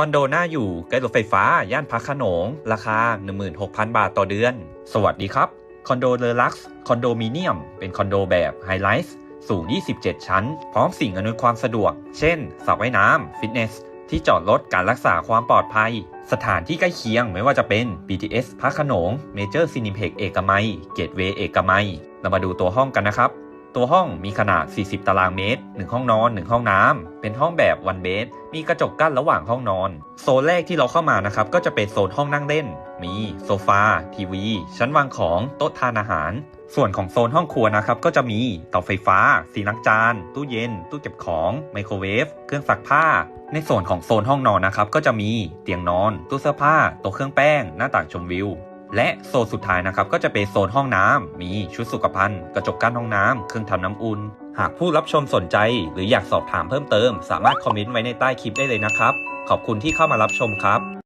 คอนโดน่าอยู่ใกล้รถไฟฟ้า ย่านพระโขนง ราคา 16,000 บาทต่อเดือน สวัสดีครับ คอนโดเลอลักซ์คอนโดมิเนียม เป็นคอนโดแบบไฮไลท์สูง 27 ชั้น พร้อมสิ่งอำนวยความสะดวก เช่นสระว่ายน้ำฟิตเนส ที่จอดรถการรักษาความปลอดภัย สถานที่ใกล้เคียงไม่ว่าจะเป็น BTS พระโขนงเมเจอร์ซินิเพ็กเอกมัย เกตเวย์เอกมัย เรามาดูตัวห้องกันนะครับ ตัวห้องมีขนาด 40 ตารางเมตร 1 ห้องนอน 1 ห้องน้ำเป็นห้องแบบวันเบดมีกระจกกั้นระหว่างห้องนอน โซนแรกที่เราเข้ามานะครับ ก็จะเป็นโซนห้องนั่งเล่น มีโซฟา ทีวี ชั้นวางของ โต๊ะทานอาหาร ส่วนของโซนห้องครัวนะครับ ก็จะมีเตาไฟฟ้า สีล้างจาน ตู้เย็น ตู้เก็บของ ไมโครเวฟ เครื่องซักผ้า ในส่วนของโซนห้องนอนนะครับ ก็จะมีเตียงนอน ตู้เสื้อผ้า โต๊ะเครื่องแป้ง หน้าต่างชมวิว และโซนสุดท้ายนะครับก็จะเป็นโซนห้องน้ำมีชุดสุขภัณฑ์ กระจกกั้นห้องน้ำเครื่องทำน้ำอุ่น หากผู้รับชมสนใจ หรืออยากสอบถามเพิ่มเติม สามารถคอมเมนต์ไว้ในใต้คลิปได้เลยนะครับ ขอบคุณที่เข้ามารับชมครับ